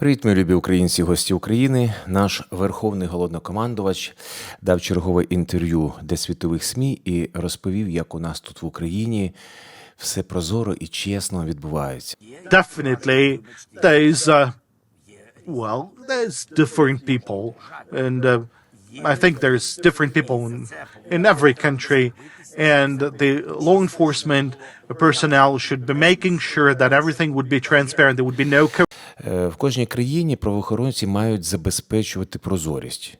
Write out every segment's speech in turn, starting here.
Привіт, мої любі українці, гості України. Наш верховний головнокомандувач дав чергове інтерв'ю для світових СМІ і розповів, як у нас тут в Україні все прозоро і чесно відбувається. definitely there's uh, well there's different people and uh, i think there's different people in, in every country and the law enforcement personnel should be making sure that everything would be transparent there would be no Е, В кожній країні правоохоронці мають забезпечувати прозорість.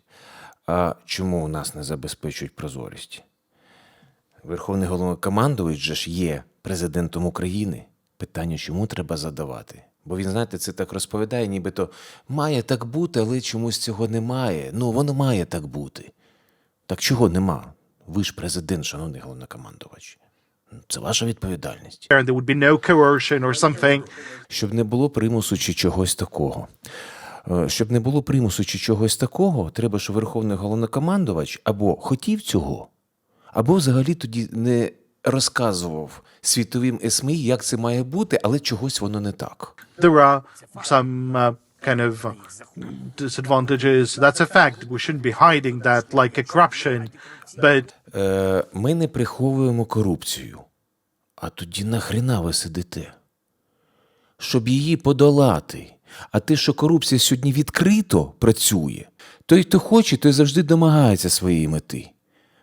А чому у нас не забезпечують прозорість? Верховний головнокомандувач же ж є президентом України. Питання, чому треба задавати? Бо він, знаєте, це так розповідає, нібито має так бути, але чомусь цього немає. Ну, воно має так бути. Так чого нема? Ви ж президент, шановний головнокомандувач. Це ваша відповідальність. there would be no coercion or something Щоб не було примусу чи чогось такого. Е, Щоб не було примусу чи чогось такого, треба, щоб верховний головнокомандувач або хотів цього, або взагалі тоді не розказував світовим СМІ, як це має бути, але чогось воно не так. there are some uh, kind of uh, disadvantages that's a fact we shouldn't be hiding that like a corruption but Е, Ми не приховуємо корупцію. А тоді нахрена ви сидите? Щоб її подолати. А те, що корупція сьогодні відкрито працює, той, хто хоче, той завжди домагається своєї мети.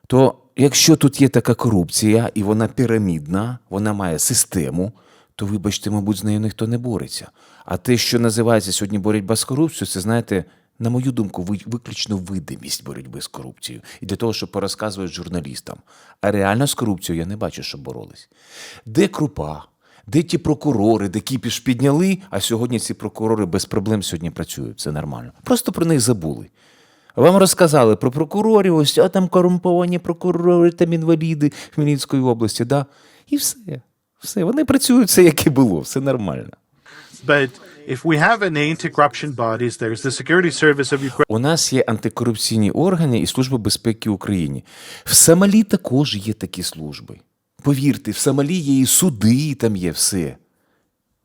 То якщо тут є така корупція, і вона пірамідна, вона має систему, то, вибачте, мабуть, з нею ніхто не бореться. А те, що називається сьогодні боротьба з корупцією, це, знаєте, на мою думку, виключно видимість боротьби з корупцією. І для того, щоб порозказувати журналістам. А реально з корупцією я не бачу, щоб боролись. Де крупа? Де ті прокурори, де кіпіш підняли, а сьогодні ці прокурори без проблем сьогодні працюють. Це нормально. Просто про них забули. Вам розказали про прокурорів, ось а там корумповані прокурори, там інваліди Хмельницької області, да? І все. Все. Вони працюють все, як і було, все нормально. But if we have an anti-corruption bodies, there's the security service of Ukraine. У нас є антикорупційні органи і Служба безпеки України. В Сомалі також є такі служби. Повірте, в Сомалі є і суди, і там є все.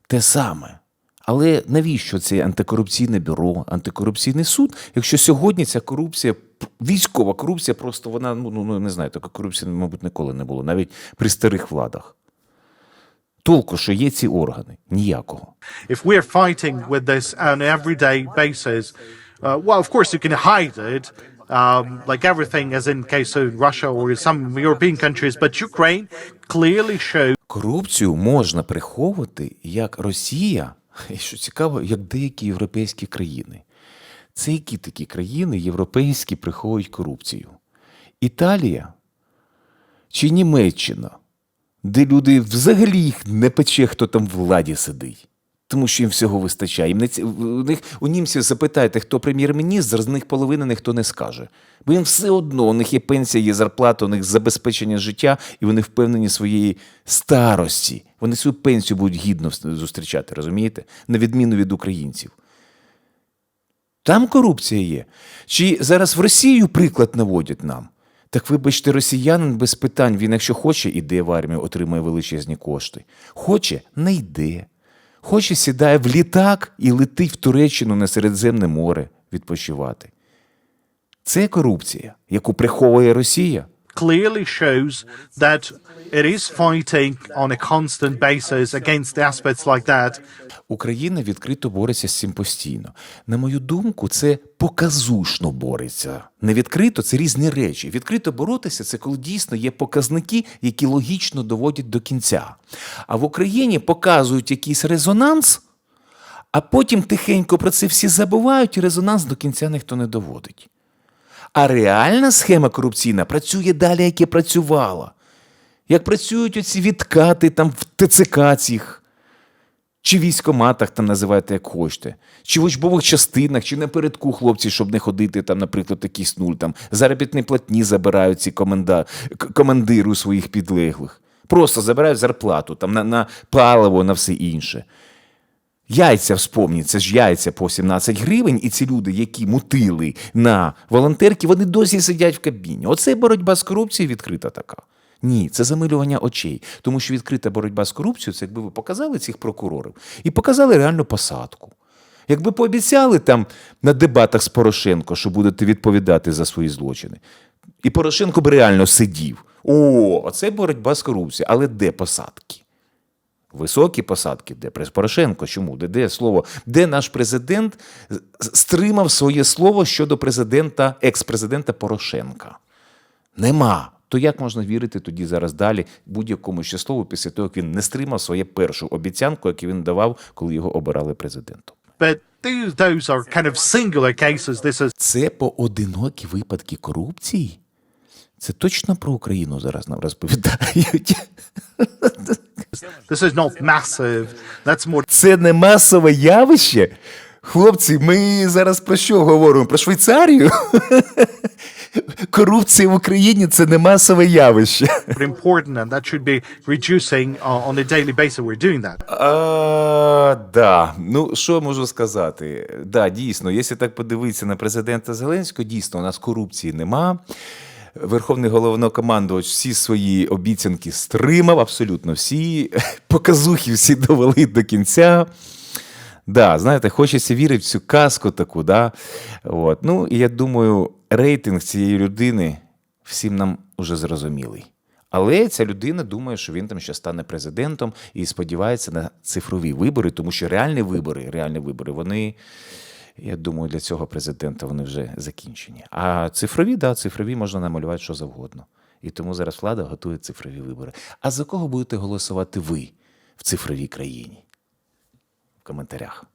Те саме. Але навіщо це антикорупційне бюро, антикорупційний суд, якщо сьогодні ця корупція, військова корупція, просто вона, ну, ну ну, не знаю, така корупція, мабуть, ніколи не було, навіть при старих владах. Толку, що є ці органи? Ніякого. If we're fighting with this on an everyday basis, uh, well, of course you can hide it, um, like everything, as in case of Russia or some European countries. But Ukraine clearly shows Корупцію можна приховувати як Росія, і що цікаво, як деякі європейські країни. Це які такі країни європейські приховують корупцію? Італія чи Німеччина, де люди взагалі їх не пече, хто там в владі сидить. Тому що їм всього вистачає. Не ці... у, них, у німців запитайте, хто прем'єр-міністр, з них половини ніхто не скаже. Бо їм все одно, у них є пенсія, є зарплата, у них забезпечення життя, і вони впевнені своєї старості. Вони свою пенсію будуть гідно зустрічати, розумієте? На відміну від українців. Там корупція є. Чи зараз в Росію приклад наводять нам? Так вибачте, росіянин без питань, він, якщо хоче, іде в армію, отримує величезні кошти. Хоче, не йде. Хоче, сідає в літак і летить в Туреччину на Середземне море відпочивати. Це корупція, яку приховує Росія. Clearly shows that it is fighting on a constant basis against aspects like that. Україна відкрито бореться з цим постійно. На мою думку, це показушно бореться. Не відкрито це різні речі. Відкрито боротися це коли дійсно є показники, які логічно доводять до кінця. А в Україні показують якийсь резонанс, а потім тихенько про це всі забувають, і резонанс до кінця ніхто не доводить. А реальна схема корупційна працює далі, як і працювала. Як працюють оці відкати там в ТЦК цих, чи військоматах там називайте як хочете, чи в учбових частинах, чи напередку хлопці, щоб не ходити там, наприклад, якийсь нуль, там заробітні платні забирають ці коменда, командири у своїх підлеглих. Просто забирають зарплату там на, на паливо, на все інше. Яйця вспомніть, це ж яйця по 17 гривень, і ці люди, які мутили на волонтерки, вони досі сидять в кабіні. Оце боротьба з корупцією відкрита така. Ні, це замилювання очей. Тому що відкрита боротьба з корупцією це якби ви показали цих прокурорів і показали реальну посадку. Якби пообіцяли там на дебатах з Порошенко, що будете відповідати за свої злочини, і Порошенко б реально сидів. О, оце боротьба з корупцією. Але де посадки? Високі посадки, де Прес Порошенко? Чому? Де, де слово? Де наш президент стримав своє слово щодо президента, екс-президента Порошенка? Нема. То як можна вірити тоді зараз далі будь-якому ще слову після того, як він не стримав свою першу обіцянку, яку він давав, коли його обирали президентом? Це поодинокі випадки корупції? Це точно про Україну зараз нам розповідають. This is not massive. That's more Це не масове явище. Хлопці, ми зараз про що говоримо? Про Швейцарію? Корупція в Україні це не масове явище. important, and that should be reducing on a daily basis. We're doing that. А, да. Ну, що можу сказати? Да, дійсно, якщо так подивитися на президента Зеленського, дійсно, у нас корупції нема. Верховний головнокомандувач всі свої обіцянки стримав, абсолютно всі. Показухи всі довели до кінця. Да, знаєте, хочеться вірити в цю казку таку, да? От. Ну, і я думаю, рейтинг цієї людини всім нам уже зрозумілий. Але ця людина думає, що він там ще стане президентом і сподівається на цифрові вибори, тому що реальні вибори, реальні вибори, вони, я думаю, для цього президента вони вже закінчені. А цифрові, да, цифрові можна намалювати що завгодно. І тому зараз влада готує цифрові вибори. А за кого будете голосувати ви в цифровій країні? В коментарях.